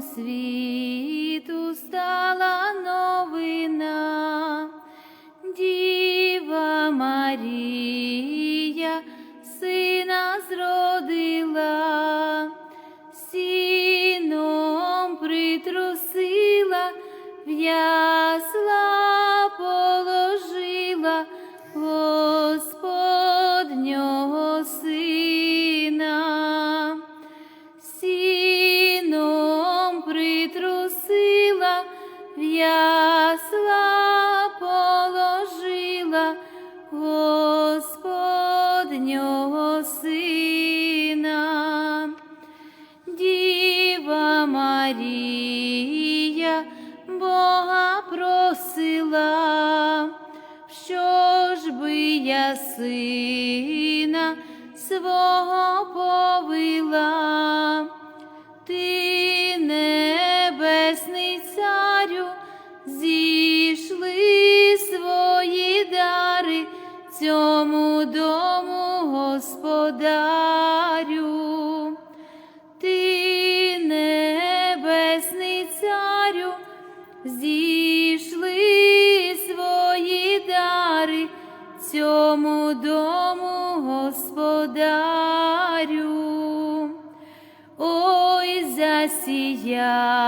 sweet. Свого повила, ти небесний царю, зійшли свої дари цьому дому господарю. Засіяла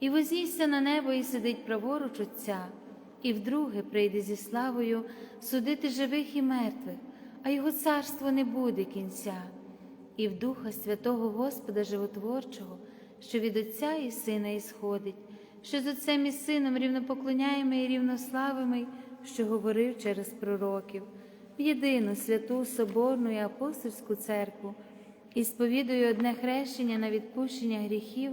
і вознісся на небо і сидить праворуч Отця, і вдруге прийде зі славою судити живих і мертвих, а його царство не буде кінця, і в Духа Святого Господа Животворчого, що від Отця і Сина ісходить, що з Отцем і Сином рівнопоклоняємо і рівнославимий, що говорив через пророків, в єдину святу Соборну і апостольську церкву, і сповідую одне хрещення на відпущення гріхів,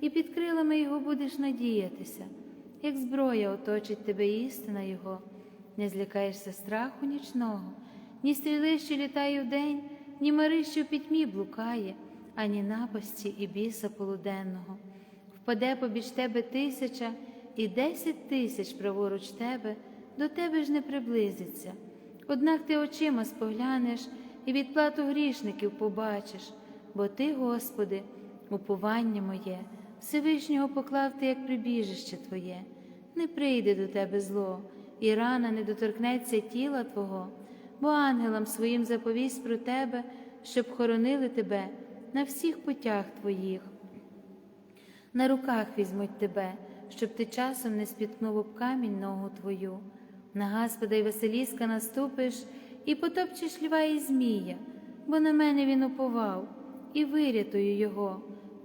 і під крилами його будеш надіятися як зброя оточить тебе істина Його, не злякаєшся страху нічного, ні стріли, що літає вдень, ні мари, що пітьмі блукає, ані напасті і біса полуденного. Впаде побіч тебе тисяча і десять тисяч праворуч тебе, до тебе ж не приблизиться. Однак ти очима споглянеш і відплату грішників побачиш, бо ти, Господи, уповання моє. Всевишнього поклав ти як прибіжище Твоє, не прийде до тебе зло, і рана не доторкнеться тіла Твого, бо ангелам своїм заповість про тебе, щоб хоронили тебе на всіх путях Твоїх. На руках візьмуть тебе, щоб ти часом не спіткнув об камінь ногу Твою. На Господа й Василіска наступиш і потопчеш льва і змія, бо на мене він уповав, і вирятую його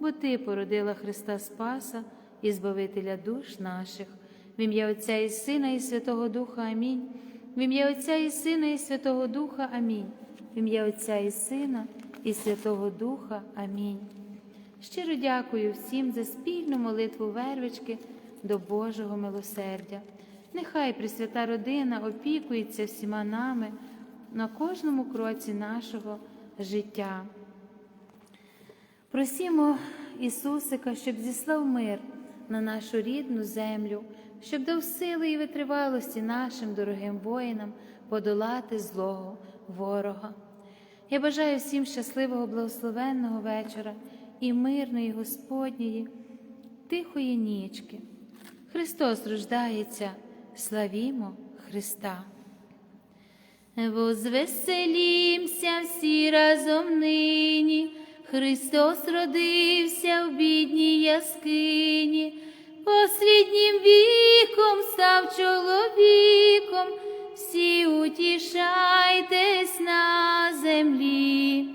бо Ти породила Христа Спаса і Збавителя душ наших, в ім'я Отця і Сина, і Святого Духа Амінь. В ім'я Отця і Сина, і Святого Духа Амінь. В ім'я Отця і Сина, і Святого Духа Амінь. Щиро дякую всім за спільну молитву вервички до Божого милосердя. Нехай Пресвята родина опікується всіма нами на кожному кроці нашого життя. Просімо Ісусика, щоб зіслав мир на нашу рідну землю, щоб дав сили і витривалості нашим дорогим воїнам подолати злого ворога. Я бажаю всім щасливого, благословенного вечора і мирної Господньої, тихої нічки. Христос рождається, славімо Христа. Возвеселімся всі разом нині, Христос родився в бідній яскині, посліднім віком став чоловіком, всі утішайтесь на землі,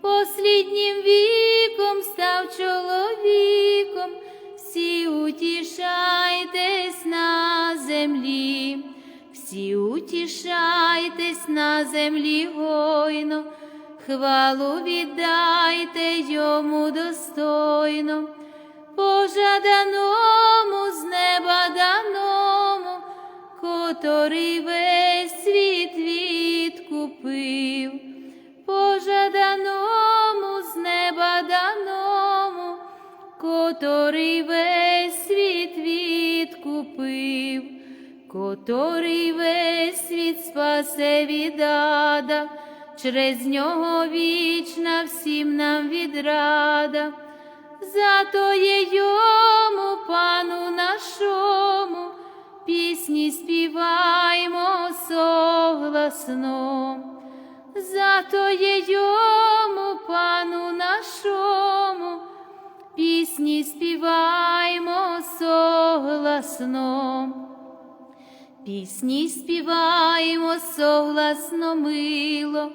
посліднім віком став чоловіком, всі утішайтесь на землі. Всі утішайтесь на землі гойно, хвалу віддайте йому достойно, пожаданому з неба даному, котрий весь світ відкупив, пожаданому з неба даному, котрий весь світ відкупив котрий весь світ спасе від ада, через нього вічна всім нам відрада, зато є йому, пану нашому, пісні співаймо согласно, зато є йому, пану нашому, пісні співаймо согласно. Пісні співаємо согласно мило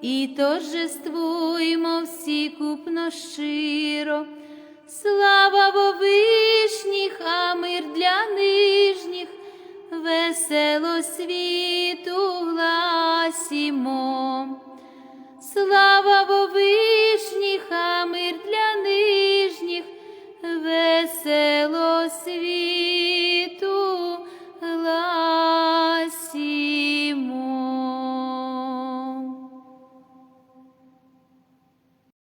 і торжествуємо всі купно щиро. Слава бо вишніх, а мир для нижніх, весело світу гласімо. Слава бо вишніх, а мир для нижніх, весело світу. Сіму.